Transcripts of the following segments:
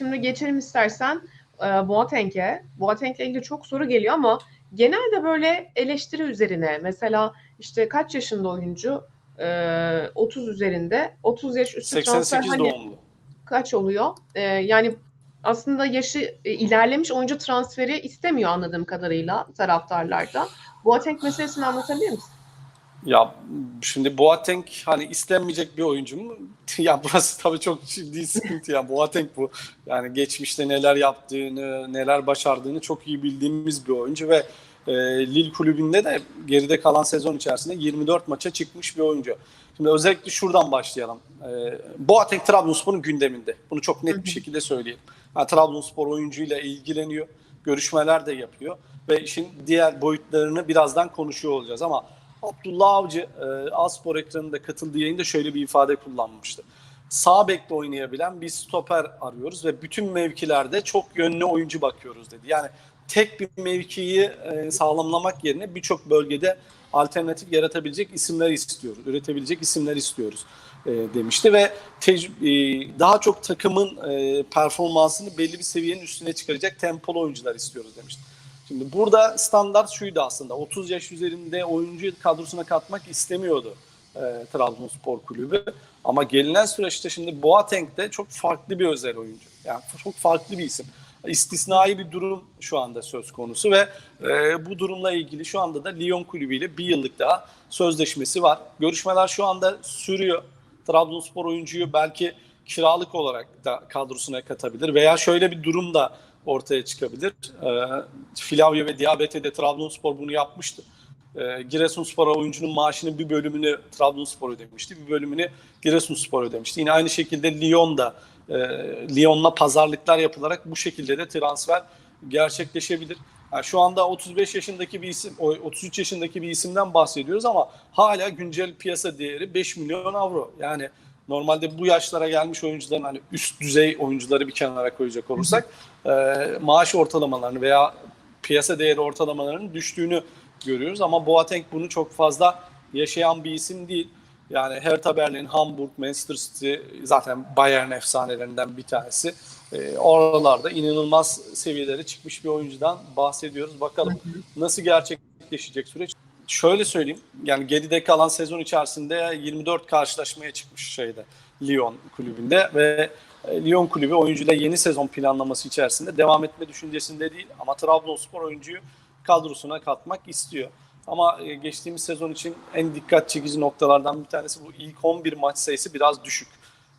Şimdi geçelim istersen e, Boateng'e. Boateng'le ilgili çok soru geliyor ama genelde böyle eleştiri üzerine mesela işte kaç yaşında oyuncu? E, 30 üzerinde. 30 yaş üstü transfer 88 hani doğumlu. kaç oluyor? E, yani aslında yaşı e, ilerlemiş oyuncu transferi istemiyor anladığım kadarıyla taraftarlarda. Boateng meselesini anlatabilir misin? Ya şimdi Boateng hani istenmeyecek bir oyuncu mu? ya burası tabii çok ciddi sıkıntı ya. Boateng bu. Yani geçmişte neler yaptığını, neler başardığını çok iyi bildiğimiz bir oyuncu ve e, Lille kulübünde de geride kalan sezon içerisinde 24 maça çıkmış bir oyuncu. Şimdi özellikle şuradan başlayalım. E, Boateng Trabzonspor'un gündeminde. Bunu çok net bir şekilde söyleyeyim. Yani Trabzonspor oyuncuyla ilgileniyor. Görüşmeler de yapıyor. Ve işin diğer boyutlarını birazdan konuşuyor olacağız ama Abdullah Avcı e, Aspor ekranında katıldığı yayında şöyle bir ifade kullanmıştı. Sağ bekle oynayabilen bir stoper arıyoruz ve bütün mevkilerde çok yönlü oyuncu bakıyoruz dedi. Yani tek bir mevkiyi e, sağlamlamak yerine birçok bölgede alternatif yaratabilecek isimler istiyoruz, üretebilecek isimler istiyoruz e, demişti ve tec- e, daha çok takımın e, performansını belli bir seviyenin üstüne çıkaracak tempolu oyuncular istiyoruz demişti. Şimdi burada standart şuydu aslında 30 yaş üzerinde oyuncu kadrosuna katmak istemiyordu e, Trabzonspor kulübü. Ama gelinen süreçte şimdi Boateng de çok farklı bir özel oyuncu. Yani çok farklı bir isim. İstisnai bir durum şu anda söz konusu ve e, bu durumla ilgili şu anda da Lyon kulübüyle bir yıllık daha sözleşmesi var. Görüşmeler şu anda sürüyor. Trabzonspor oyuncuyu belki kiralık olarak da kadrosuna katabilir veya şöyle bir durum da ortaya çıkabilir. E, Filavio ve Diabete'de Trabzonspor bunu yapmıştı. E, Giresunspor'a oyuncunun maaşının bir bölümünü Trabzonspor ödemişti, bir bölümünü Giresunspor ödemişti. Yine aynı şekilde Lyon'da e, Lyon'la pazarlıklar yapılarak bu şekilde de transfer gerçekleşebilir. Yani şu anda 35 yaşındaki bir isim, 33 yaşındaki bir isimden bahsediyoruz ama hala güncel piyasa değeri 5 milyon avro. Yani normalde bu yaşlara gelmiş oyuncuların hani üst düzey oyuncuları bir kenara koyacak olursak e, maaş ortalamalarını veya piyasa değeri ortalamalarının düştüğünü görüyoruz ama Boateng bunu çok fazla yaşayan bir isim değil. Yani Hertha Berlin, Hamburg, Manchester City zaten Bayern efsanelerinden bir tanesi. E, oralarda inanılmaz seviyelere çıkmış bir oyuncudan bahsediyoruz. Bakalım nasıl gerçekleşecek süreç. Şöyle söyleyeyim. Yani geride kalan sezon içerisinde 24 karşılaşmaya çıkmış şeyde Lyon kulübünde ve Lyon kulübü oyuncuyla yeni sezon planlaması içerisinde devam etme düşüncesinde değil ama Trabzonspor oyuncuyu kadrosuna katmak istiyor. Ama e, geçtiğimiz sezon için en dikkat çekici noktalardan bir tanesi bu ilk 11 maç sayısı biraz düşük.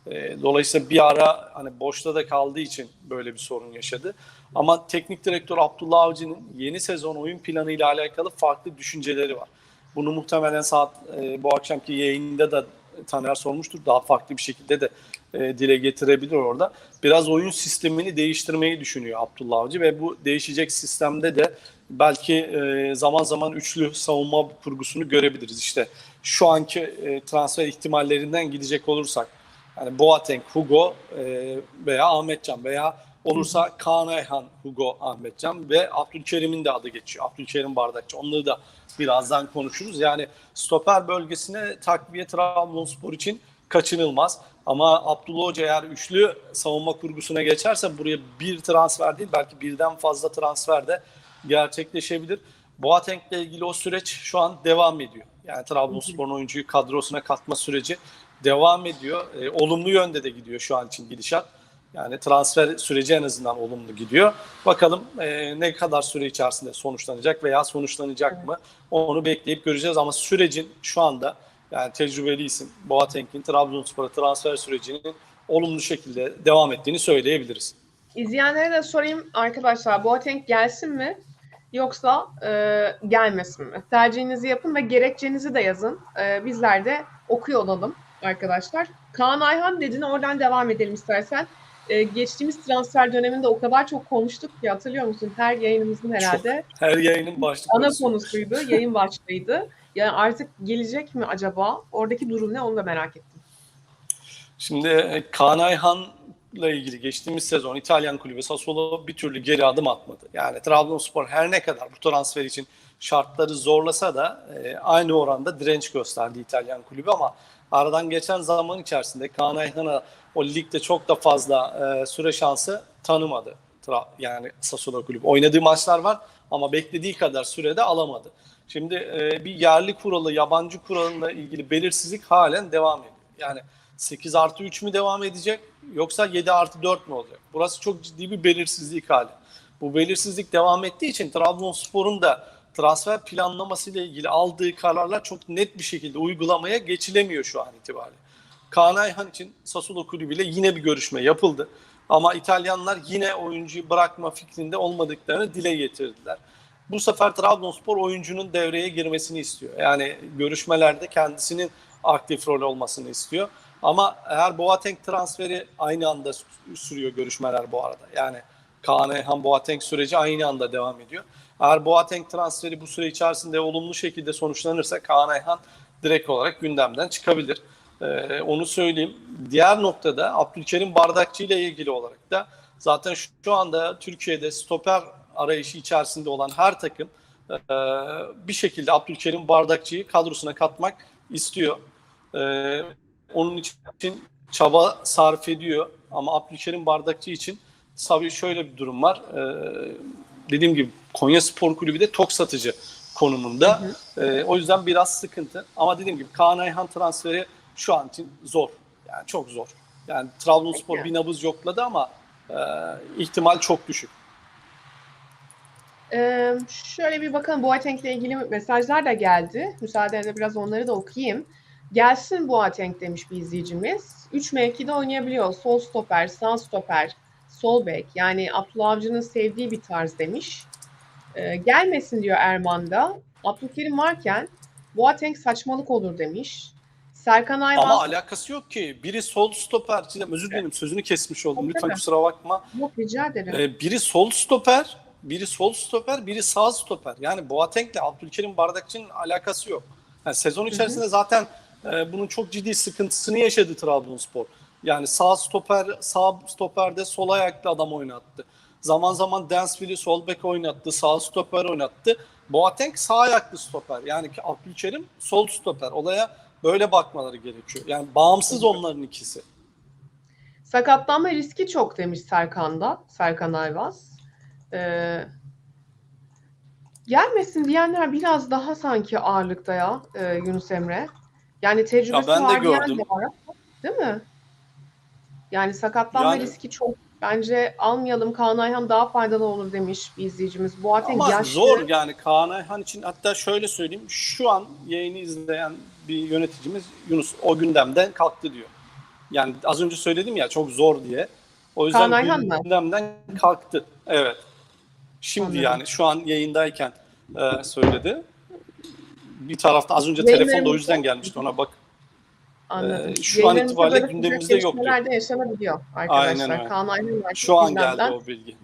E, dolayısıyla bir ara hani boşta da kaldığı için böyle bir sorun yaşadı. Ama teknik direktör Abdullah Avcı'nın yeni sezon oyun planı ile alakalı farklı düşünceleri var. Bunu muhtemelen saat e, bu akşamki yayında da Taner sormuştur. Daha farklı bir şekilde de e, dile getirebilir orada. Biraz oyun sistemini değiştirmeyi düşünüyor Abdullah Avcı ve bu değişecek sistemde de belki e, zaman zaman üçlü savunma kurgusunu görebiliriz. İşte şu anki e, transfer ihtimallerinden gidecek olursak yani Boateng, Hugo e, veya Ahmetcan veya olursa Kaan Ayhan, Hugo, Ahmetcan ve Abdülkerim'in de adı geçiyor. Abdülkerim Bardakçı. Onları da birazdan konuşuruz. Yani stoper bölgesine takviye Trabzonspor için kaçınılmaz. Ama Abdullah Hoca eğer üçlü savunma kurgusuna geçerse buraya bir transfer değil belki birden fazla transfer de gerçekleşebilir. Boateng'le ilgili o süreç şu an devam ediyor. Yani Trabzonspor'un oyuncuyu kadrosuna katma süreci devam ediyor. E, olumlu yönde de gidiyor şu an için gidişat. Yani transfer süreci en azından olumlu gidiyor. Bakalım e, ne kadar süre içerisinde sonuçlanacak veya sonuçlanacak mı onu bekleyip göreceğiz. Ama sürecin şu anda yani tecrübeli isim Boateng'in Trabzonspor'a transfer sürecinin olumlu şekilde devam ettiğini söyleyebiliriz. İzleyenlere de sorayım arkadaşlar Boateng gelsin mi yoksa e, gelmesin mi? Tercihinizi yapın ve gerekçenizi de yazın. E, bizler de okuyor olalım arkadaşlar. Kaan Ayhan dedin oradan devam edelim istersen. E, geçtiğimiz transfer döneminde o kadar çok konuştuk ki hatırlıyor musun? Her yayınımızın herhalde Çok, her yayının başlık ana konusuydu, yayın başlığıydı. Yani artık gelecek mi acaba? Oradaki durum ne onu da merak ettim. Şimdi e, Kaan Ayhan'la ilgili geçtiğimiz sezon İtalyan kulübü Sassuolo bir türlü geri adım atmadı. Yani Trabzonspor her ne kadar bu transfer için şartları zorlasa da e, aynı oranda direnç gösterdi İtalyan kulübü ama aradan geçen zaman içerisinde Kaan Ayhan'a o ligde çok da fazla e, süre şansı tanımadı. Tra- Yani Sassuolo kulübü. Oynadığı maçlar var ama beklediği kadar sürede alamadı. Şimdi e, bir yerli kuralı, yabancı kuralıyla ilgili belirsizlik halen devam ediyor. Yani 8 artı 3 mü devam edecek yoksa 7 artı 4 mü olacak? Burası çok ciddi bir belirsizlik hali. Bu belirsizlik devam ettiği için Trabzonspor'un da transfer planlaması ile ilgili aldığı kararlar çok net bir şekilde uygulamaya geçilemiyor şu an itibariyle. Kaan Ayhan için Sassuolo kulübüyle yine bir görüşme yapıldı. Ama İtalyanlar yine oyuncuyu bırakma fikrinde olmadıklarını dile getirdiler. Bu sefer Trabzonspor oyuncunun devreye girmesini istiyor. Yani görüşmelerde kendisinin aktif rol olmasını istiyor. Ama eğer Boateng transferi aynı anda sürüyor görüşmeler bu arada. Yani Kaan Ayhan Boateng süreci aynı anda devam ediyor. Eğer Boateng transferi bu süre içerisinde olumlu şekilde sonuçlanırsa Kaan Ayhan direkt olarak gündemden çıkabilir. Ee, onu söyleyeyim. Diğer noktada Abdülkerim Bardakçı ile ilgili olarak da zaten şu anda Türkiye'de stoper arayışı içerisinde olan her takım e, bir şekilde Abdülkerim Bardakçı'yı kadrosuna katmak istiyor. Ee, onun için çaba sarf ediyor ama Abdülkerim Bardakçı için tabii şöyle bir durum var. Ee, dediğim gibi Konya Spor Kulübü de tok satıcı konumunda. Ee, o yüzden biraz sıkıntı. Ama dediğim gibi Kaan Ayhan transferi şu an için zor. Yani çok zor. Yani Trabzonspor Peki. bir nabız yokladı ama e, ihtimal çok düşük. Ee, şöyle bir bakalım Boateng'le ilgili mesajlar da geldi. Müsaadenle biraz onları da okuyayım. Gelsin Boateng demiş bir izleyicimiz. 3 mevkide oynayabiliyor. Sol stoper, sağ stoper, sol bek. Yani Abdullah Avcı'nın sevdiği bir tarz demiş. Ee, gelmesin diyor Erman da. Abdülkerim varken Boateng saçmalık olur demiş. Serkan Ayvaz Ama alakası yok ki. Biri sol stoper. Çiğdem özür dilerim sözünü kesmiş oldum. Lütfen kusura bakma. yok rica ederim. Ee, biri sol stoper, biri sol stoper, biri sağ stoper. Yani Boateng'le Abdülkerim Bardakçı'nın alakası yok. Yani sezon içerisinde zaten e, bunun çok ciddi sıkıntısını yaşadı Trabzonspor. Yani sağ stoper, sağ stoperde sol ayaklı adam oynattı. Zaman zaman Dansville'i sol bek oynattı, sağ stoper oynattı. Boateng sağ ayaklı stoper. Yani Abdülkerim sol stoper. Olaya böyle bakmaları gerekiyor. Yani bağımsız onların ikisi. Sakatlanma riski çok demiş Serkan'da. Serkan Ayvaz. Ee, gelmesin diyenler biraz daha sanki ağırlıkta ya e, Yunus Emre. Yani tecrübesi Ya ben de var diyen gördüm. de var. Değil mi? Yani sakatlanma Yani- riski çok. Bence almayalım Kaan Ayhan daha faydalı olur demiş bir izleyicimiz. Boateng Ama yaşlı. zor yani Kaan Ayhan için hatta şöyle söyleyeyim şu an yayını izleyen bir yöneticimiz Yunus o gündemden kalktı diyor. Yani az önce söyledim ya çok zor diye. O yüzden Kaan Ayhan mı? gündemden kalktı. Evet. Şimdi Anladım. yani şu an yayındayken e, söyledi. Bir tarafta az önce telefonda o yüzden gelmişti ona bak. Anladım. Ee, şu an itibariyle gündemimizde yok diyor. gelişmeler de yaşanabiliyor arkadaşlar. Aynen. Kaan Ayhan Şu an geldi o bilgi.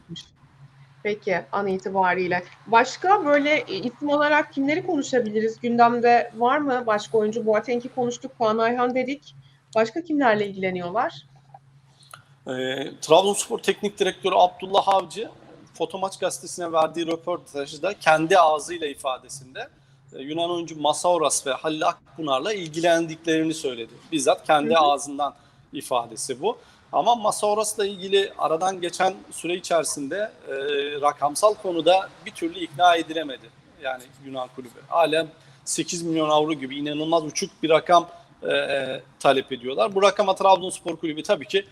Peki an itibariyle. Başka böyle isim olarak kimleri konuşabiliriz? Gündemde var mı? Başka oyuncu Boateng'i konuştuk. Kaan Ayhan dedik. Başka kimlerle ilgileniyorlar? E, Trabzonspor Teknik Direktörü Abdullah Avcı Fotomaç gazetesine verdiği röportajda kendi ağzıyla ifadesinde Yunan oyuncu Masauras ve Halil Akpınar'la ilgilendiklerini söyledi. Bizzat kendi Hı hı. ağzından ifadesi bu. Ama Masauras'la ilgili aradan geçen süre içerisinde e, rakamsal konuda bir türlü ikna edilemedi. Yani Yunan kulübü. Hala 8 milyon avro gibi inanılmaz uçuk bir rakam e, e, talep ediyorlar. Bu rakama Trabzonspor kulübü tabii ki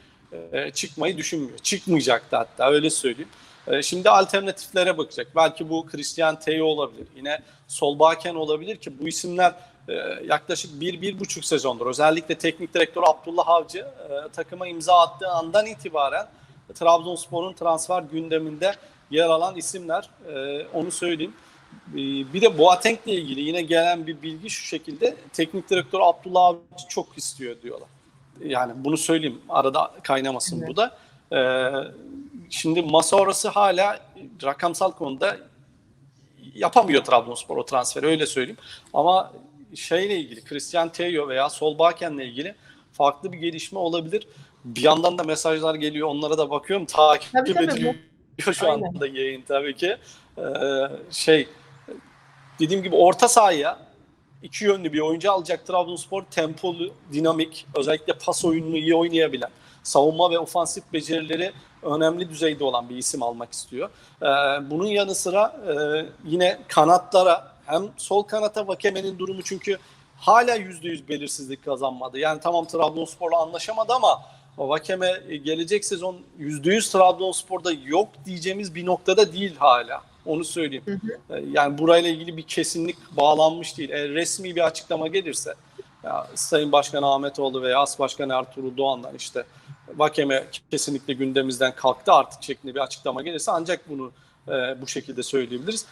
e, çıkmayı düşünmüyor. Çıkmayacaktı hatta öyle söyleyeyim. E, şimdi alternatiflere bakacak. Belki bu Christian Teo olabilir. Yine Solbakken olabilir ki bu isimler e, yaklaşık bir, bir buçuk sezondur. Özellikle teknik direktör Abdullah Avcı e, takıma imza attığı andan itibaren Trabzonspor'un transfer gündeminde yer alan isimler. E, onu söyleyeyim. E, bir de Boateng'le ilgili yine gelen bir bilgi şu şekilde. Teknik direktör Abdullah Avcı çok istiyor diyorlar. Yani bunu söyleyeyim. Arada kaynamasın Evet. bu da. E, şimdi masa orası hala rakamsal konuda yapamıyor Trabzonspor o transferi öyle söyleyeyim. Ama şeyle ilgili Christian Teo veya Solbaken'le ilgili farklı bir gelişme olabilir. Bir yandan da mesajlar geliyor onlara da bakıyorum. Takip Tabii, tabii, ediliyor şu Aynen. anda yayın tabii ki. Ee, şey dediğim gibi orta sahaya iki yönlü bir oyuncu alacak Trabzonspor. Tempolu, dinamik, özellikle pas oyununu iyi oynayabilen, savunma ve ofansif becerileri önemli düzeyde olan bir isim almak istiyor. Ee, bunun yanı sıra e, yine kanatlara hem sol kanata Vakeme'nin durumu çünkü hala %100 belirsizlik kazanmadı. Yani tamam Trabzonspor'la anlaşamadı ama Vakeme e, gelecek sezon %100 Trabzonspor'da yok diyeceğimiz bir noktada değil hala. Onu söyleyeyim. E, Yani burayla ilgili bir kesinlik bağlanmış değil. Eğer resmi bir açıklama gelirse Sayın Başkan Ahmetoğlu veya As Başkan Ertuğrul Doğan'dan işte Vakeme kesinlikle gündemimizden kalktı artık şeklinde bir açıklama gelirse ancak bunu e, bu şekilde söyleyebiliriz.